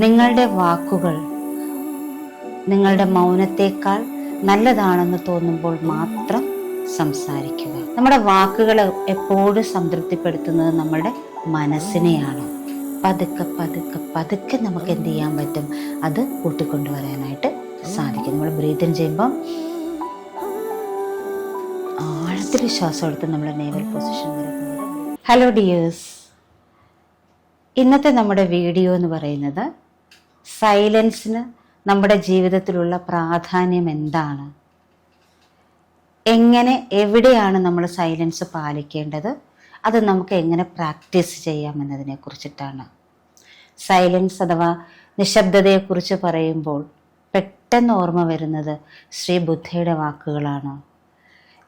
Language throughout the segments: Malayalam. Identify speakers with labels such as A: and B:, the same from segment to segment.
A: നിങ്ങളുടെ വാക്കുകൾ നിങ്ങളുടെ മൗനത്തേക്കാൾ നല്ലതാണെന്ന് തോന്നുമ്പോൾ മാത്രം സംസാരിക്കുക. നമ്മുടെ വാക്കുകൾ എപ്പോഴും സംതൃപ്തിപ്പെടുത്തുന്നത് നമ്മുടെ മനസ്സിനെയാണ്. പതുക്കെ പതുക്കെ പതുക്കെ നമുക്ക് എന്ത് ചെയ്യാൻ പറ്റും? അത് കൂട്ടിക്കൊണ്ടുവരാനായിട്ട് സാധിക്കും. നമ്മൾ ബ്രീത്തിങ് ചെയ്യുമ്പം ആഴത്തിൽ ശ്വാസം എടുത്ത് നമ്മുടെ നേവൽ പൊസിഷൻ ഹലോ ഡിയേഴ്സ് ഇന്നത്തെ നമ്മുടെ വീഡിയോ എന്ന് പറയുന്നത് സൈലൻസിന് നമ്മുടെ ജീവിതത്തിലുള്ള പ്രാധാന്യം എന്താണ്? എങ്ങനെ എവിടെയാണ് നമ്മൾ സൈലൻസ് പാലിക്കേണ്ടത്? അത് നമുക്ക് എങ്ങനെ പ്രാക്ടീസ് ചെയ്യാം എന്നതിനെ കുറിച്ചിട്ടാണ് സൈലൻസ് അഥവാ നിശബ്ദതയെക്കുറിച്ച് പറയുമ്പോൾ പെട്ടെന്ന് ഓർമ്മ വരുന്നത് ശ്രീ ബുദ്ധയുടെ വാക്കുകളാണ്.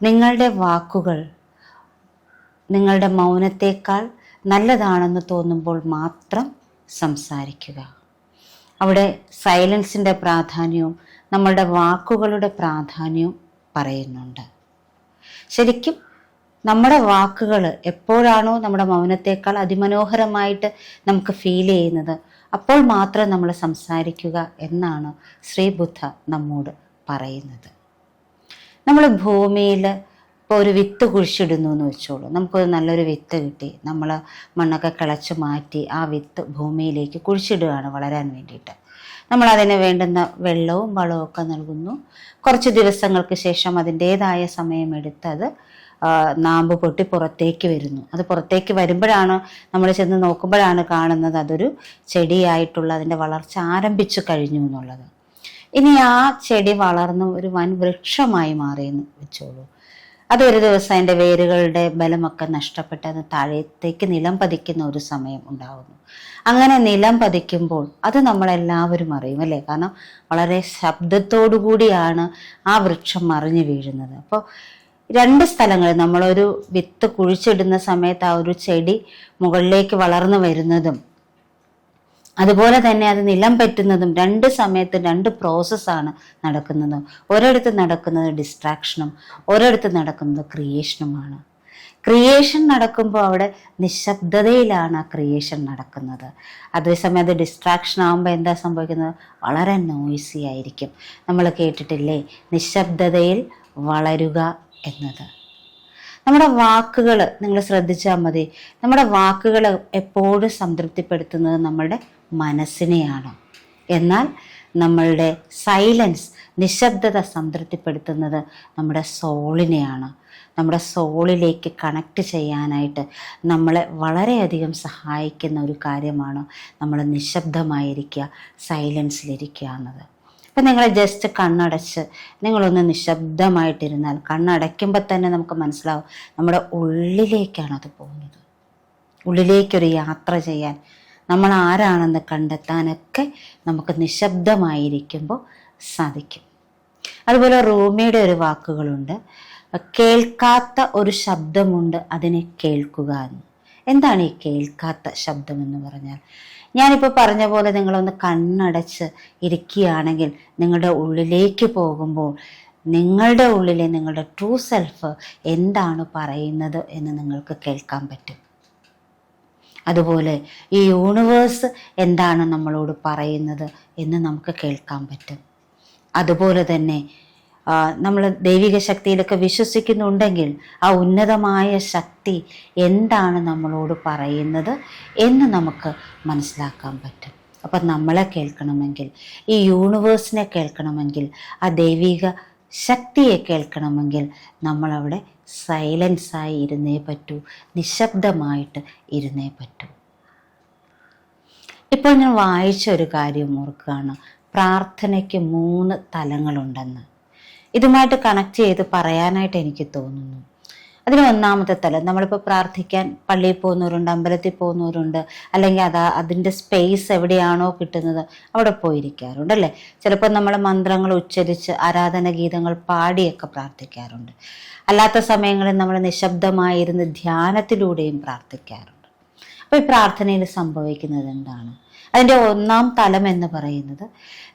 A: നിങ്ങളുടെ വാക്കുകൾ നിങ്ങളുടെ മൗനത്തേക്കാൾ നല്ലതാണെന്ന് തോന്നുമ്പോൾ മാത്രം സംസാരിക്കുക. അവിടെ സൈലൻസിന്റെ പ്രാധാന്യവും നമ്മളുടെ വാക്കുകളുടെ പ്രാധാന്യവും പറയുന്നുണ്ട്. ശരിക്കും നമ്മുടെ വാക്കുകൾ എപ്പോഴാണോ നമ്മുടെ മൗനത്തേക്കാൾ അതിമനോഹരമായിട്ട് നമുക്ക് ഫീൽ ചെയ്യുന്നത് അപ്പോൾ മാത്രം നമ്മൾ സംസാരിക്കുക എന്നാണ് ശ്രീബുദ്ധ നമ്മോട് പറയുന്നത്. നമ്മൾ ഭൂമിയിൽ ഇപ്പോൾ ഒരു വിത്ത് കുഴിച്ചിടുന്നു എന്ന് വെച്ചോളൂ. നമുക്കൊരു നല്ലൊരു വിത്ത് കിട്ടി. നമ്മൾ മണ്ണൊക്കെ കിളച്ച് മാറ്റി ആ വിത്ത് ഭൂമിയിലേക്ക് കുഴിച്ചിടുകയാണ് വളരാൻ വേണ്ടിയിട്ട്. നമ്മൾ അതിന് വേണ്ടുന്ന വെള്ളവും വളവും ഒക്കെ നൽകുന്നു. കുറച്ച് ദിവസങ്ങൾക്ക് ശേഷം അതിന്റേതായ സമയമെടുത്ത് അത് നാമ്പ് പൊട്ടി പുറത്തേക്ക് വരുന്നു. അത് പുറത്തേക്ക് വരുമ്പോഴാണ് നമ്മൾ ചെന്ന് നോക്കുമ്പോഴാണ് കാണുന്നത് അതൊരു ചെടിയായിട്ടുള്ള അതിന്റെ വളർച്ച ആരംഭിച്ചു കഴിഞ്ഞു എന്നുള്ളത്. ഇനി ആ ചെടി വളർന്ന് ഒരു വൻ വൃക്ഷമായി മാറിയെന്ന് വെച്ചോളൂ. അതൊരു ദിവസം അതിന്റെ വേരുകളുടെ ബലമൊക്കെ നഷ്ടപ്പെട്ട് അത് താഴത്തേക്ക് നിലം പതിക്കുന്ന ഒരു സമയം ഉണ്ടാകുന്നു അങ്ങനെ നിലം പതിക്കുമ്പോൾ അത് നമ്മളെല്ലാവരും അറിയും അല്ലേ? കാരണം വളരെ ശബ്ദത്തോടു കൂടിയാണ് ആ വൃക്ഷം മറിഞ്ഞു വീഴുന്നത്. അപ്പോൾ രണ്ട് സ്ഥലങ്ങളിൽ നമ്മളൊരു വിത്ത് കുഴിച്ചിടുന്ന സമയത്ത് ആ ഒരു ചെടി മുകളിലേക്ക് വളർന്നു വരുന്നതും അതുപോലെ തന്നെ അത് നിലം പറ്റുന്നതും രണ്ട് സമയത്ത് രണ്ട് പ്രോസസ്സാണ് നടക്കുന്നത്. ഒരിടത്ത് നടക്കുന്നത് ഡിസ്ട്രാക്ഷനും ഒരിടത്ത് നടക്കുന്നത് ക്രിയേഷനുമാണ് ക്രിയേഷൻ നടക്കുമ്പോൾ അവിടെ നിശബ്ദതയിലാണ് ആ ക്രിയേഷൻ നടക്കുന്നത്. അതേസമയം അത് ഡിസ്ട്രാക്ഷൻ ആകുമ്പോൾ എന്താ സംഭവിക്കുന്നത്? വളരെ നോയ്സി ആയിരിക്കും. നമ്മൾ കേട്ടിട്ടില്ലേ? നിശബ്ദതയിൽ വളരുക എന്നത്. നമ്മുടെ വാക്കുകൾ നിങ്ങൾ ശ്രദ്ധിച്ചാൽ മതി. നമ്മുടെ വാക്കുകൾ എപ്പോഴും സംതൃപ്തിപ്പെടുത്തുന്നത് നമ്മളുടെ മനസ്സിനെയാണ്. എന്നാൽ നമ്മളുടെ സൈലൻസ് നിശബ്ദത സംതൃപ്തിപ്പെടുത്തുന്നത് നമ്മുടെ സോളിനെയാണ് നമ്മുടെ സോളിലേക്ക് കണക്ട് ചെയ്യാനായിട്ട് നമ്മളെ വളരെയധികം സഹായിക്കുന്ന ഒരു കാര്യമാണ് നമ്മൾ നിശബ്ദമായിരിക്കുക സൈലൻസിലിരിക്കുക എന്നത്. അപ്പം നിങ്ങൾ ജസ്റ്റ് കണ്ണടച്ച് നിങ്ങളൊന്ന് നിശബ്ദമായിട്ടിരുന്നാൽ കണ്ണടയ്ക്കുമ്പോൾ തന്നെ നമുക്ക് മനസ്സിലാവും നമ്മുടെ ഉള്ളിലേക്കാണ് അത് പോകുന്നത്. ഉള്ളിലേക്കൊരു യാത്ര ചെയ്യാൻ നമ്മൾ ആരാണെന്ന് കണ്ടെത്താനൊക്കെ നമുക്ക് നിശബ്ദമായിരിക്കുമ്പോൾ സാധിക്കും. അതുപോലെ റൂമിയുടെ ഒരു വാക്കുകളുണ്ട് കേൾക്കാത്ത ഒരു ശബ്ദമുണ്ട് അതിനെ കേൾക്കുക എന്ന്. എന്താണ് ഈ കേൾക്കാത്ത ശബ്ദം എന്ന് പറഞ്ഞാൽ? ഞാനിപ്പോൾ പറഞ്ഞ പോലെ നിങ്ങളൊന്ന് കണ്ണടച്ച് ഇരിക്കുകയാണെങ്കിൽ നിങ്ങളുടെ ഉള്ളിലേക്ക് പോകുമ്പോൾ നിങ്ങളുടെ ഉള്ളിലെ നിങ്ങളുടെ ട്രൂ സെൽഫ് എന്താണ് പറയുന്നത് എന്ന് നിങ്ങൾക്ക് കേൾക്കാൻ പറ്റും. അതുപോലെ ഈ യൂണിവേഴ്സ് എന്താണ് നമ്മളോട് പറയുന്നത് എന്ന് നമുക്ക് കേൾക്കാൻ പറ്റും. അതുപോലെ തന്നെ നമ്മൾ ദൈവിക ശക്തിയിലൊക്കെ വിശ്വസിക്കുന്നുണ്ടെങ്കിൽ ആ ഉന്നതമായ ശക്തി എന്താണ് നമ്മളോട് പറയുന്നത് എന്ന് നമുക്ക് മനസ്സിലാക്കാൻ പറ്റും. അപ്പം നമ്മളെ കേൾക്കണമെങ്കിൽ ഈ യൂണിവേഴ്സിനെ കേൾക്കണമെങ്കിൽ ആ ദൈവിക ശക്തിയെ കേൾക്കണമെങ്കിൽ നമ്മളവിടെ സൈലൻസായി ഇരുന്നേ പറ്റൂ നിശബ്ദമായിട്ട് ഇരുന്നേ പറ്റൂ. ഇപ്പോൾ ഞാൻ വായിച്ച ഒരു കാര്യം ഓർക്കുകയാണ്. പ്രാർത്ഥനയ്ക്ക് മൂന്ന് തലങ്ങളുണ്ടെന്ന്. ഇതുമായിട്ട് കണക്ട് ചെയ്ത് പറയാനായിട്ട് എനിക്ക് തോന്നുന്നു. അതിന് ഒന്നാമത്തെ തലം. നമ്മളിപ്പോൾ പ്രാർത്ഥിക്കാൻ പള്ളിയിൽ പോകുന്നവരുണ്ട് അമ്പലത്തിൽ പോകുന്നവരുണ്ട് അല്ലെങ്കിൽ അതാ അതിന്റെ സ്പേസ് എവിടെയാണോ കിട്ടുന്നത് അവിടെ പോയിരിക്കാറുണ്ട് അല്ലേ? ചിലപ്പോൾ നമ്മൾ മന്ത്രങ്ങൾ ഉച്ചരിച്ച് ആരാധന ഗീതങ്ങൾ പാടിയൊക്കെ പ്രാർത്ഥിക്കാറുണ്ട്. അല്ലാത്ത സമയങ്ങളിൽ നമ്മൾ നിശബ്ദമായിരുന്ന് ധ്യാനത്തിലൂടെയും പ്രാർത്ഥിക്കാറുണ്ട്. അപ്പോൾ ഈ പ്രാർത്ഥനയിൽ സംഭവിക്കുന്നത് എന്താണ്? അതിന്റെ ഒന്നാം തലം എന്ന് പറയുന്നത്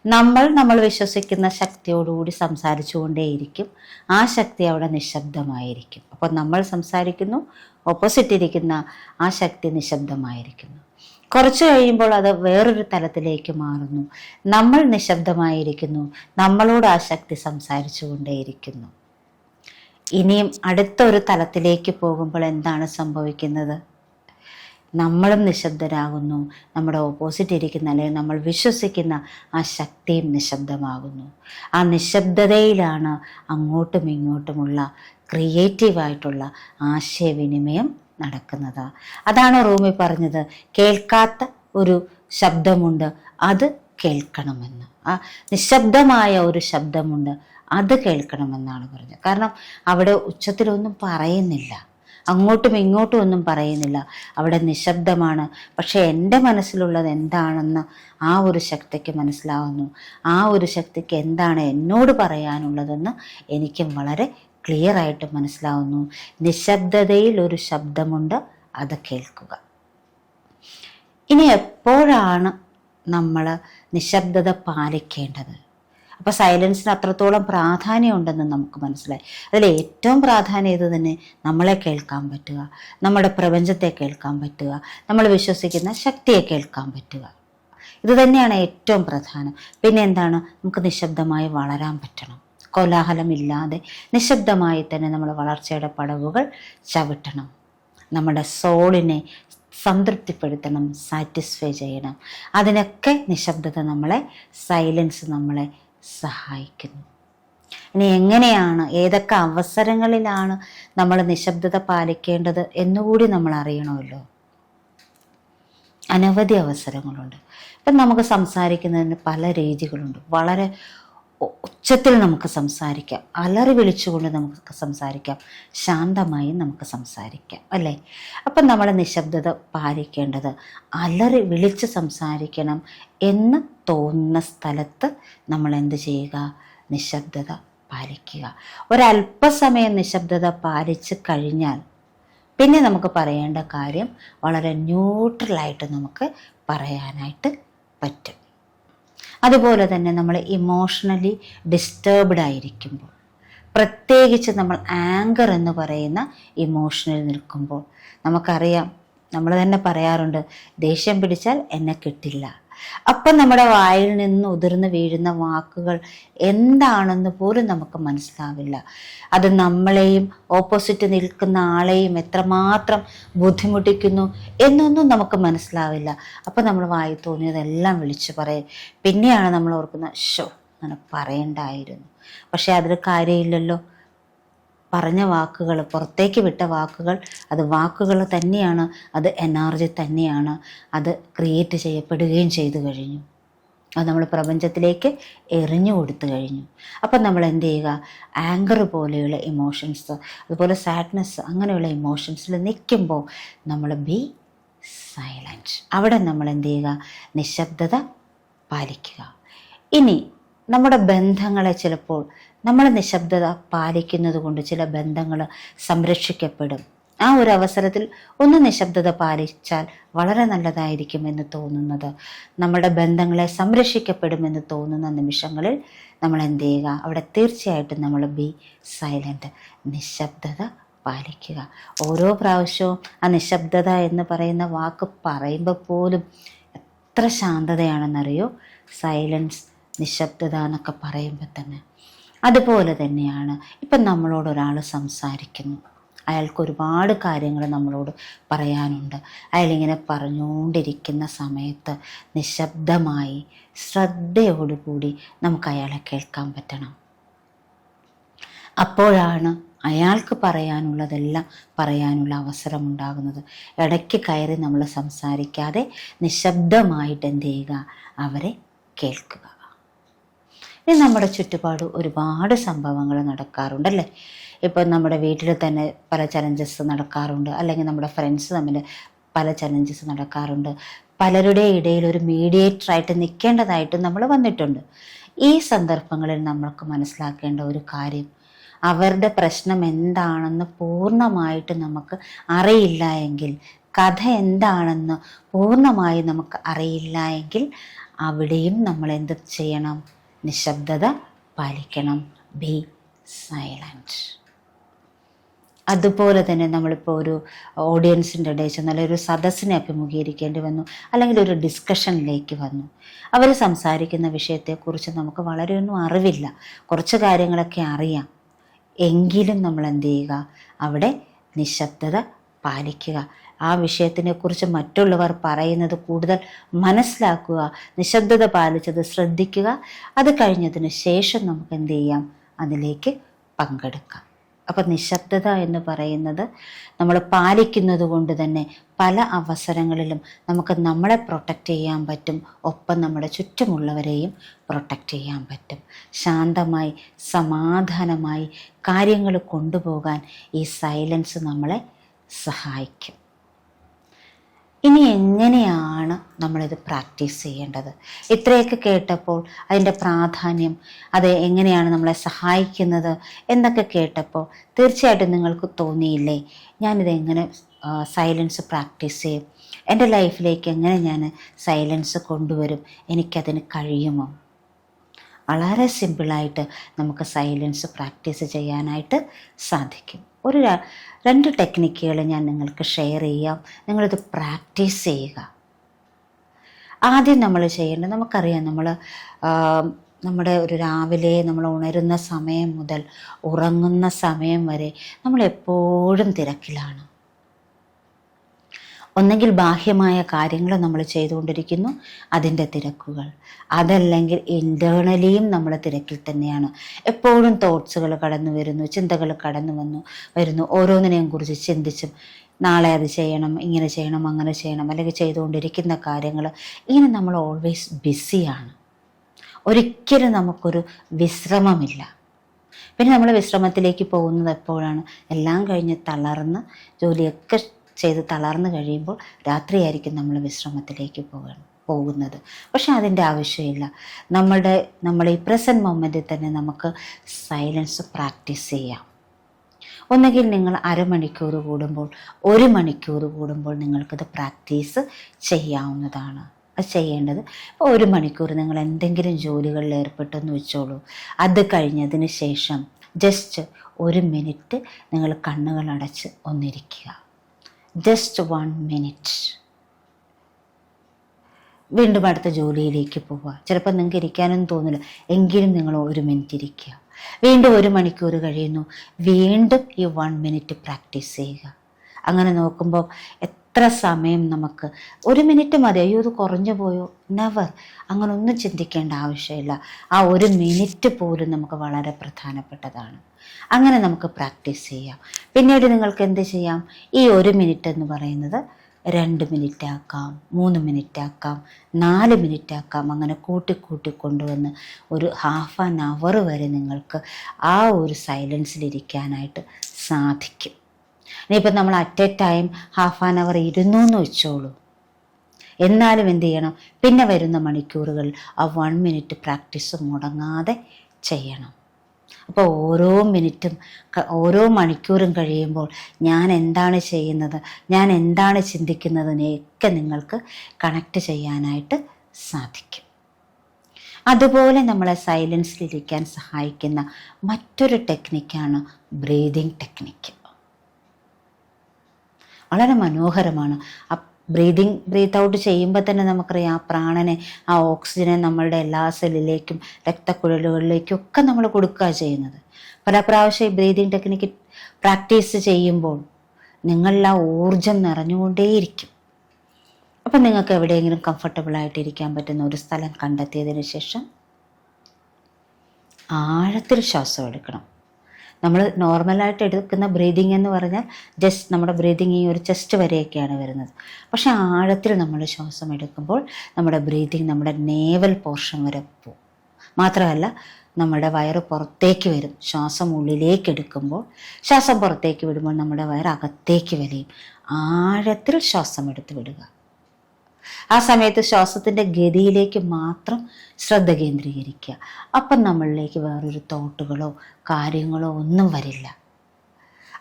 A: നമ്മൾ നമ്മൾ വിശ്വസിക്കുന്ന ശക്തിയോടുകൂടി സംസാരിച്ചുകൊണ്ടേയിരിക്കും. ആ ശക്തി അവിടെ നിശബ്ദമായിരിക്കും. അപ്പോൾ നമ്മൾ സംസാരിക്കുന്നു ഓപ്പോസിറ്റ് ഇരിക്കുന്ന ആ ശക്തി നിശബ്ദമായിരിക്കുന്നു. കുറച്ച് കഴിയുമ്പോൾ അത് വേറൊരു തലത്തിലേക്ക് മാറുന്നു. നമ്മൾ നിശബ്ദമായിരിക്കുന്നു നമ്മളോട് ആ ശക്തി സംസാരിച്ചു കൊണ്ടേയിരിക്കുന്നു ഇനിയും അടുത്തൊരു തലത്തിലേക്ക് പോകുമ്പോൾ എന്താണ് സംഭവിക്കുന്നത്? നമ്മളും നിശബ്ദരാകുന്നു. നമ്മുടെ ഓപ്പോസിറ്റ് ഇരിക്കുന്ന അല്ലെങ്കിൽ നമ്മൾ വിശ്വസിക്കുന്ന ആ ശക്തിയും നിശബ്ദമാകുന്നു. ആ നിശബ്ദതയിലാണ് അങ്ങോട്ടും ഇങ്ങോട്ടുമുള്ള ക്രിയേറ്റീവായിട്ടുള്ള ആശയവിനിമയം നടക്കുന്നത്. അതാണ് റൂമി പറഞ്ഞത് കേൾക്കാത്ത ഒരു ശബ്ദമുണ്ട് അത് കേൾക്കണമെന്ന്. ആ നിശബ്ദമായ ഒരു ശബ്ദമുണ്ട് അത് കേൾക്കണമെന്നാണ് പറഞ്ഞത്. കാരണം അവിടെ ഉച്ചത്തിലൊന്നും പറയുന്നില്ല. അങ്ങോട്ടും ഇങ്ങോട്ടും ഒന്നും പറയുന്നില്ല. അവിടെ നിശബ്ദമാണ്. പക്ഷെ എന്റെ മനസ്സിലുള്ളത് എന്താണെന്ന് ആ ഒരു ശക്തിക്ക് മനസ്സിലാവുന്നു. ആ ഒരു ശക്തിക്ക് എന്താണ് എന്നോട് പറയാനുള്ളതെന്ന് എനിക്കും വളരെ ക്ലിയർ ആയിട്ട് മനസ്സിലാവുന്നു. നിശബ്ദതയിൽ ഒരു ശബ്ദമുണ്ട് അത് കേൾക്കുക. ഇനി എപ്പോഴാണ് നമ്മൾ നിശബ്ദത പാലിക്കേണ്ടത്? അപ്പോൾ സൈലൻസിന് അത്രത്തോളം പ്രാധാന്യമുണ്ടെന്ന് നമുക്ക് മനസ്സിലായി. അതിൽ ഏറ്റവും പ്രാധാന്യം ഇത് തന്നെ? നമ്മളെ കേൾക്കാൻ പറ്റുക നമ്മുടെ പ്രപഞ്ചത്തെ കേൾക്കാൻ പറ്റുക നമ്മൾ വിശ്വസിക്കുന്ന ശക്തിയെ കേൾക്കാൻ പറ്റുക. ഇത് തന്നെയാണ് ഏറ്റവും പ്രധാനം. പിന്നെ എന്താണ്? നമുക്ക് നിശബ്ദമായി വളരാൻ പറ്റണം. കോലാഹലമില്ലാതെ നിശബ്ദമായി തന്നെ നമ്മൾ വളർച്ചയുടെ പടവുകൾ ചവിട്ടണം. നമ്മുടെ സോളിനെ സംതൃപ്തിപ്പെടുത്തണം സാറ്റിസ്ഫൈ ചെയ്യണം. അതിനൊക്കെ നിശബ്ദത നമ്മളെ സൈലൻസ് നമ്മളെ സഹായിക്കുന്നു. ഇനി എങ്ങനെയാണ് ഏതൊക്കെ അവസരങ്ങളിലാണ് നമ്മൾ നിശബ്ദത പാലിക്കേണ്ടത് എന്നുകൂടി നമ്മൾ അറിയണമല്ലോ. അനവധി അവസരങ്ങളുണ്ട്. ഇപ്പം നമുക്ക് സംസാരിക്കുന്നതിന് പല രീതികളുണ്ട്. വളരെ ഉച്ചത്തിൽ നമുക്ക് സംസാരിക്കാം. അലറി വിളിച്ചുകൊണ്ട് നമുക്ക് സംസാരിക്കാം. ശാന്തമായി നമുക്ക് സംസാരിക്കാം അല്ലേ? അപ്പം നമ്മൾ നിശബ്ദത പാലിക്കേണ്ടത് അലറി വിളിച്ച് സംസാരിക്കണം എന്ന് തോന്നുന്ന സ്ഥലത്ത് നമ്മൾ എന്ത് ചെയ്യുക? നിശബ്ദത പാലിക്കുക. ഒരല്പസമയം നിശബ്ദത പാലിച്ച് കഴിഞ്ഞാൽ പിന്നെ നമുക്ക് പറയേണ്ട കാര്യം വളരെ ന്യൂട്രലായിട്ട് നമുക്ക് പറയാനായിട്ട് പറ്റും. അതുപോലെ തന്നെ നമ്മൾ ഇമോഷണലി ഡിസ്റ്റർബ്ഡ് ആയിരിക്കുമ്പോൾ പ്രത്യേകിച്ച് നമ്മൾ ആങ്കർ എന്ന് പറയുന്ന ഇമോഷനിൽ നിൽക്കുമ്പോൾ നമുക്കറിയാം നമ്മൾ തന്നെ പറയാറുണ്ട് ദേഷ്യം പിടിച്ചാൽ എന്നെ കിട്ടില്ല. അപ്പം നമ്മുടെ വായിൽ നിന്ന് ഉതിർന്നു വീഴുന്ന വാക്കുകൾ എന്താണെന്ന് പോലും നമുക്ക് മനസ്സിലാവില്ല. അത് നമ്മളെയും ഓപ്പോസിറ്റ് നിൽക്കുന്ന ആളെയും എത്രമാത്രം ബുദ്ധിമുട്ടിക്കുന്നു എന്നൊന്നും നമുക്ക് മനസ്സിലാവില്ല. അപ്പം നമ്മൾ വായി തോന്നിയതെല്ലാം വിളിച്ചു പറയും. പിന്നെയാണ് നമ്മൾ ഓർക്കുന്നത് ഷോ അങ്ങനെ പറയണ്ടായിരുന്നു. പക്ഷെ അതിൽ കാര്യമില്ലല്ലോ. പറഞ്ഞ വാക്കുകൾ പുറത്തേക്ക് വിട്ട വാക്കുകൾ അത് വാക്കുകൾ തന്നെയാണ് അത് എനർജി തന്നെയാണ് അത് ക്രിയേറ്റ് ചെയ്യപ്പെടുകയും ചെയ്തു കഴിഞ്ഞു. അത് നമ്മൾ പ്രപഞ്ചത്തിലേക്ക് എറിഞ്ഞു കൊടുത്തു കഴിഞ്ഞു. അപ്പം നമ്മൾ എന്ത് ചെയ്യുക? ആങ്കർ പോലെയുള്ള ഇമോഷൻസ് അതുപോലെ സാഡ്നെസ് അങ്ങനെയുള്ള ഇമോഷൻസിൽ നിൽക്കുമ്പോൾ നമ്മൾ ബി സൈലന്റ് അവിടെ നമ്മൾ എന്ത് ചെയ്യുക? നിശബ്ദത പാലിക്കുക. ഇനി നമ്മുടെ ബന്ധങ്ങളെ ചിലപ്പോൾ നമ്മൾ നിശബ്ദത പാലിക്കുന്നത് കൊണ്ട് ചില ബന്ധങ്ങൾ സംരക്ഷിക്കപ്പെടും. ആ ഒരു അവസരത്തിൽ ഒന്ന് നിശബ്ദത പാലിച്ചാൽ വളരെ നല്ലതായിരിക്കും എന്ന് തോന്നുന്നത്. നമ്മുടെ ബന്ധങ്ങളെ സംരക്ഷിക്കപ്പെടുമെന്ന് തോന്നുന്ന നിമിഷങ്ങളിൽ നമ്മൾ എന്ത് ചെയ്യുക? അവിടെ തീർച്ചയായിട്ടും നമ്മൾ ബി സൈലന്റ് നിശബ്ദത പാലിക്കുക. ഓരോ പ്രാവശ്യവും ആ നിശബ്ദത എന്ന് പറയുന്ന വാക്ക് പറയുമ്പോൾ പോലും എത്ര ശാന്തതയാണെന്നറിയോ? സൈലൻസ് നിശബ്ദത എന്നൊക്കെ പറയുമ്പോൾ തന്നെ. അതുപോലെ തന്നെയാണ് ഇപ്പം നമ്മളോട് ഒരാൾ സംസാരിക്കുന്നു. അയാൾക്ക് ഒരുപാട് കാര്യങ്ങൾ നമ്മളോട് പറയാനുണ്ട്. അയാളിങ്ങനെ പറഞ്ഞുകൊണ്ടിരിക്കുന്ന സമയത്ത് നിശബ്ദമായി ശ്രദ്ധയോടുകൂടി നമുക്ക് അയാളെ കേൾക്കാൻ പറ്റണം. അപ്പോഴാണ് അയാൾക്ക് പറയാനുള്ളതെല്ലാം പറയാനുള്ള അവസരമുണ്ടാകുന്നത്. ഇടയ്ക്ക് കയറി നമ്മൾ സംസാരിക്കാതെ നിശബ്ദമായിട്ട് എന്ത് ചെയ്യുക? അവരെ കേൾക്കുക. ഇനി നമ്മുടെ ചുറ്റുപാട് ഒരുപാട് സംഭവങ്ങൾ നടക്കാറുണ്ടല്ലേ? ഇപ്പം നമ്മുടെ വീട്ടിൽ തന്നെ പല ചലഞ്ചസ് നടക്കാറുണ്ട്. അല്ലെങ്കിൽ നമ്മുടെ ഫ്രണ്ട്സ് തമ്മിൽ പല ചലഞ്ചസ് നടക്കാറുണ്ട്. പലരുടെ ഇടയിൽ ഒരു മീഡിയേറ്റർ ആയിട്ട് നിൽക്കേണ്ടതായിട്ട് നമ്മൾ വന്നിട്ടുണ്ട്. ഈ സന്ദർഭങ്ങളിൽ നമ്മൾക്ക് മനസ്സിലാക്കേണ്ട ഒരു കാര്യം അവരുടെ പ്രശ്നം എന്താണെന്ന് പൂർണമായിട്ട് നമുക്ക് അറിയില്ല എങ്കിൽ കഥ എന്താണെന്ന് പൂർണമായി നമുക്ക് അറിയില്ല എങ്കിൽ അവിടെയും നമ്മൾ എന്ത് ചെയ്യണം? നിശബ്ദത പാലിക്കണം. ബി സൈലന്റ് അതുപോലെ തന്നെ നമ്മളിപ്പോൾ ഒരു ഓഡിയൻസിന്റെ ഇടയിൽ ചെന്നാൽ ഒരു സദസ്സിനെ അഭിമുഖീകരിക്കേണ്ടി വന്നു അല്ലെങ്കിൽ ഒരു ഡിസ്കഷനിലേക്ക് വന്നു. അവർ സംസാരിക്കുന്ന വിഷയത്തെക്കുറിച്ച് നമുക്ക് വളരെ ഒന്നും അറിവില്ല. കുറച്ച് കാര്യങ്ങളൊക്കെ അറിയാം. എങ്കിലും നമ്മൾ എന്ത് ചെയ്യുക? അവിടെ നിശബ്ദത പാലിക്കുക. ആ വിഷയത്തിനെക്കുറിച്ച് മറ്റുള്ളവർ പറയുന്നത് കൂടുതൽ മനസ്സിലാക്കുക നിശബ്ദത പാലിച്ചത് ശ്രദ്ധിക്കുക. അത് കഴിഞ്ഞതിന് ശേഷം നമുക്ക് എന്ത് ചെയ്യാം? അതിലേക്ക് പങ്കെടുക്കാം. അപ്പം നിശബ്ദത എന്ന് പറയുന്നത് നമ്മൾ പാലിക്കുന്നത് കൊണ്ട് തന്നെ പല അവസരങ്ങളിലും നമുക്ക് നമ്മളെ പ്രൊട്ടക്റ്റ് ചെയ്യാൻ പറ്റും. ഒപ്പം നമ്മുടെ ചുറ്റുമുള്ളവരെയും പ്രൊട്ടക്റ്റ് ചെയ്യാൻ പറ്റും. ശാന്തമായി സമാധാനമായി കാര്യങ്ങൾ കൊണ്ടുപോകാൻ ഈ സൈലൻസ് നമ്മളെ സഹായിക്കും. ഇനി എങ്ങനെയാണ് നമ്മളിത് പ്രാക്ടീസ് ചെയ്യേണ്ടത്? ഇത്രയൊക്കെ കേട്ടപ്പോൾ അതിന്റെ പ്രാധാന്യം അത് എങ്ങനെയാണ് നമ്മളെ സഹായിക്കുന്നത് എന്നൊക്കെ കേട്ടപ്പോൾ തീർച്ചയായിട്ടും നിങ്ങൾക്ക് തോന്നിയില്ലേ? ഞാനിത് എങ്ങനെ സൈലൻസ് പ്രാക്ടീസ് ചെയ്യും? എന്റെ ലൈഫിലേക്ക് എങ്ങനെ ഞാൻ സൈലൻസ് കൊണ്ടുവരും? എനിക്കതിന് കഴിയുമോ? വളരെ സിമ്പിളായിട്ട് നമുക്ക് സൈലൻസ് പ്രാക്ടീസ് ചെയ്യാനായിട്ട് സാധിക്കും. ഒരു രണ്ട് ടെക്നിക്കുകൾ ഞാൻ നിങ്ങൾക്ക് ഷെയർ ചെയ്യാം. നിങ്ങളിത് പ്രാക്ടീസ് ചെയ്യുക. ആദ്യം നമ്മൾ ചെയ്യേണ്ടത് നമുക്കറിയാം നമ്മൾ നമ്മുടെ ഒരു രാവിലെ നമ്മൾ ഉണരുന്ന സമയം മുതൽ ഉറങ്ങുന്ന സമയം വരെ നമ്മൾ എപ്പോഴും തിരക്കിലാണ്. ഒന്നെങ്കിൽ ബാഹ്യമായ കാര്യങ്ങൾ നമ്മൾ ചെയ്തുകൊണ്ടിരിക്കുന്നു അതിന്റെ തിരക്കുകൾ. അതല്ലെങ്കിൽ ഇന്റേർണലിയും നമ്മൾ തിരക്കിൽ തന്നെയാണ്. എപ്പോഴും തോട്ട്സുകൾ കടന്നു വരുന്നു ചിന്തകൾ കടന്നു വന്നു വരുന്നു. ഓരോന്നിനെയും കുറിച്ച് ചിന്തിച്ചും നാളെ അത് ചെയ്യണം ഇങ്ങനെ ചെയ്യണം അങ്ങനെ ചെയ്യണം അല്ലെങ്കിൽ ചെയ്തുകൊണ്ടിരിക്കുന്ന കാര്യങ്ങൾ. ഇങ്ങനെ നമ്മൾ ഓൾവേസ് ബിസിയാണ് ഒരിക്കലും നമുക്കൊരു വിശ്രമമില്ല. പിന്നെ നമ്മൾ വിശ്രമത്തിലേക്ക് പോകുന്നത് എപ്പോഴാണ്? എല്ലാം കഴിഞ്ഞ് തളർന്ന് ജോലിയൊക്കെ ചെയ്ത് തളർന്നു കഴിയുമ്പോൾ രാത്രിയായിരിക്കും നമ്മൾ വിശ്രമത്തിലേക്ക് പോകണം പോകുന്നത്. പക്ഷെ അതിന്റെ ആവശ്യമില്ല. നമ്മുടെ നമ്മൾ ഈ പ്രസന്റ് മൊമെന്റിൽ തന്നെ നമുക്ക് സൈലൻസ് പ്രാക്ടീസ് ചെയ്യാം. ഒന്നുകിൽ നിങ്ങൾ അരമണിക്കൂർ കൂടുമ്പോൾ ഒരു മണിക്കൂർ കൂടുമ്പോൾ നിങ്ങൾക്കത് പ്രാക്ടീസ് ചെയ്യാവുന്നതാണ്. അത് ചെയ്യേണ്ടത്. ഇപ്പോൾ ഒരു മണിക്കൂർ നിങ്ങൾ എന്തെങ്കിലും ജോലികളിൽ ഏർപ്പെട്ടെന്ന് വെച്ചോളൂ. അത് കഴിഞ്ഞതിന് ശേഷം ജസ്റ്റ് ഒരു മിനിറ്റ് നിങ്ങൾ കണ്ണുകൾ അടച്ച് ഒന്നിരിക്കുക. ജസ്റ്റ് വൺ മിനിറ്റ് വീണ്ടും അടുത്ത ജോലിയിലേക്ക് പോവുക. ചിലപ്പോൾ നിങ്ങൾക്ക് ഇരിക്കാനൊന്നും തോന്നില്ല. എങ്കിലും നിങ്ങൾ ഒരു മിനിറ്റ് ഇരിക്കുക. വീണ്ടും ഒരു മണിക്കൂർ കഴിയുന്നു. വീണ്ടും ഈ വൺ മിനിറ്റ് പ്രാക്ടീസ് ചെയ്യുക. അങ്ങനെ നോക്കുമ്പോൾ എത്ര സമയം നമുക്ക്. ഒരു മിനിറ്റ് മതി. അയ്യോ ഇത് കുറഞ്ഞു പോയോ? നെവർ അങ്ങനെ ഒന്നും ചിന്തിക്കേണ്ട ആവശ്യമില്ല. ആ ഒരു മിനിറ്റ് പോലും നമുക്ക് വളരെ പ്രധാനപ്പെട്ടതാണ്. അങ്ങനെ നമുക്ക് പ്രാക്ടീസ് ചെയ്യാം. പിന്നീട് നിങ്ങൾക്ക് എന്ത് ചെയ്യാം? ഈ ഒരു മിനിറ്റ് എന്ന് പറയുന്നത് രണ്ട് മിനിറ്റ് ആക്കാം മൂന്ന് മിനിറ്റ് ആക്കാം നാല് മിനിറ്റ് ആക്കാം. അങ്ങനെ കൂട്ടി കൂട്ടി കൊണ്ടുവന്ന് ഒരു ഹാഫ് ആൻ അവർ വരെ നിങ്ങൾക്ക് ആ ഒരു സൈലൻസിലിരിക്കാനായിട്ട് സാധിക്കും. ഇനിയിപ്പോൾ നമ്മൾ at a time half an hour ഇരുന്നു എന്ന് വെച്ചോളൂ. എന്നാലും എന്ത് ചെയ്യണം? പിന്നെ വരുന്ന മണിക്കൂറുകൾ ആ വൺ മിനിറ്റ് പ്രാക്ടീസ് മുടങ്ങാതെ ചെയ്യണം. അപ്പോൾ ഓരോ മിനിറ്റും ഓരോ മണിക്കൂറും കഴിയുമ്പോൾ ഞാൻ എന്താണ് ചെയ്യുന്നത്? ഞാൻ എന്താണ് ചിന്തിക്കുന്നതിനെയൊക്കെ നിങ്ങൾക്ക് കണക്ട് ചെയ്യാനായിട്ട് സാധിക്കും. അതുപോലെ നമ്മളെ സൈലൻസിലിരിക്കാൻ സഹായിക്കുന്ന മറ്റൊരു ടെക്നിക്കാണ് ബ്രീതിങ് ടെക്നിക്ക് വളരെ മനോഹരമാണ്. ബ്രീതിങ് ബ്രീത്ത് ഔട്ട് ചെയ്യുമ്പോൾ തന്നെ നമുക്കറിയാം ആ പ്രാണനെ ആ ഓക്സിജനെ നമ്മളുടെ എല്ലാ സെല്ലിലേക്കും രക്തക്കുഴലുകളിലേക്കും ഒക്കെ നമ്മൾ കൊടുക്കുക ചെയ്യുന്നത്. പല പ്രാവശ്യം ഈ ബ്രീതിങ് ടെക്നിക്ക് പ്രാക്ടീസ് ചെയ്യുമ്പോൾ നിങ്ങളിൽ ആ ഊർജം നിറഞ്ഞുകൊണ്ടേയിരിക്കും. അപ്പം നിങ്ങൾക്ക് എവിടെയെങ്കിലും കംഫർട്ടബിൾ ആയിട്ട് പറ്റുന്ന ഒരു സ്ഥലം കണ്ടെത്തിയതിന് ശേഷം ആഴത്തിൽ ശ്വാസം എടുക്കണം. നമ്മൾ നോർമലായിട്ട് എടുക്കുന്ന ബ്രീതിങ് എന്ന് പറഞ്ഞാൽ ജസ്റ്റ് നമ്മുടെ ബ്രീതിങ് ഈ ഒരു ചെസ്റ്റ് വരെയൊക്കെയാണ് വരുന്നത്. പക്ഷെ ആഴത്തിൽ നമ്മൾ ശ്വാസം എടുക്കുമ്പോൾ നമ്മുടെ ബ്രീതിങ് നമ്മുടെ നേവൽ പോർഷൻ വരെ പോകും. മാത്രമല്ല നമ്മുടെ വയറ് പുറത്തേക്ക് വരും. ശ്വാസം ഉള്ളിലേക്ക് എടുക്കുമ്പോൾ ശ്വാസം പുറത്തേക്ക് വിടുമ്പോൾ നമ്മുടെ വയറ് അകത്തേക്ക് വലിയും. ആഴത്തിൽ ശ്വാസം എടുത്ത് വിടുക. ആ സമയത്ത് ശ്വാസത്തിന്റെ ഗതിയിലേക്ക് മാത്രം ശ്രദ്ധ കേന്ദ്രീകരിക്കുക. അപ്പം നമ്മളിലേക്ക് വേറൊരു തോട്ടുകളോ കാര്യങ്ങളോ ഒന്നും വരില്ല.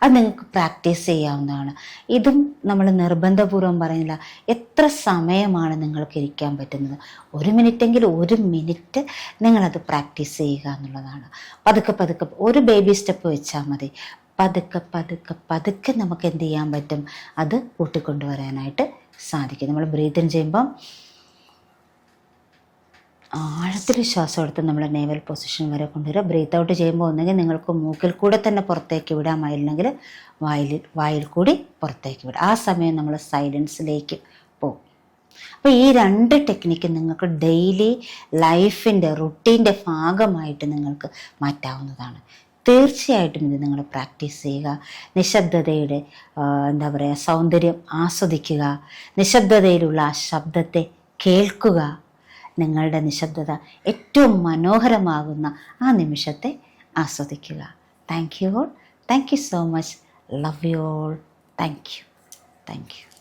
A: അത് നിങ്ങൾക്ക് പ്രാക്ടീസ് ചെയ്യാവുന്നതാണ്. ഇതും നമ്മൾ നിർബന്ധപൂർവം പറയുന്നില്ല. എത്ര സമയമാണ് നിങ്ങൾക്ക് ഇരിക്കാൻ പറ്റുന്നത്? ഒരു മിനിറ്റെങ്കിൽ ഒരു മിനിറ്റ് നിങ്ങളത് പ്രാക്ടീസ് ചെയ്യുക എന്നുള്ളതാണ്. പതുക്കെ പതുക്കെ ഒരു ബേബി സ്റ്റെപ്പ് വെച്ചാൽ മതി. പതുക്കെ പതുക്കെ പതുക്കെ നമുക്ക് എന്ത് ചെയ്യാൻ പറ്റും? അത് കൂട്ടിക്കൊണ്ടുവരാനായിട്ട് സാധിക്കും. നമ്മൾ ബ്രീത്തിൻ ചെയ്യുമ്പം ആഴത്തിൽ ശ്വാസം എടുത്ത് നമ്മൾ നേവൽ പൊസിഷൻ വരെ കൊണ്ടുവരിക. ബ്രീത്ത് ഔട്ട് ചെയ്യുമ്പോൾ ഒന്നുകിൽ നിങ്ങൾക്ക് മൂക്കിൽ കൂടെ തന്നെ പുറത്തേക്ക് വിടാമായിരുന്നെങ്കിൽ വായിൽ വായിൽ കൂടി പുറത്തേക്ക് വിടാം. ആ സമയം നമ്മൾ സൈലൻസിലേക്ക് പോകും. അപ്പോൾ ഈ രണ്ട് ടെക്നിക്ക് നിങ്ങൾക്ക് ഡെയിലി ലൈഫിന്റെ റുട്ടീന്റെ ഭാഗമായിട്ട് നിങ്ങൾക്ക് മാറ്റാവുന്നതാണ്. തീർച്ചയായിട്ടും ഇത് നിങ്ങൾ പ്രാക്ടീസ് ചെയ്യുക. നിശബ്ദതയുടെ എന്താ പറയുക സൗന്ദര്യം ആസ്വദിക്കുക. നിശബ്ദതയിലുള്ള ആ ശബ്ദത്തെ കേൾക്കുക. നിങ്ങളുടെ നിശബ്ദത ഏറ്റവും മനോഹരമാകുന്ന ആ നിമിഷത്തെ ആസ്വദിക്കുക. Thank you all thank you so much love you all thank you thank you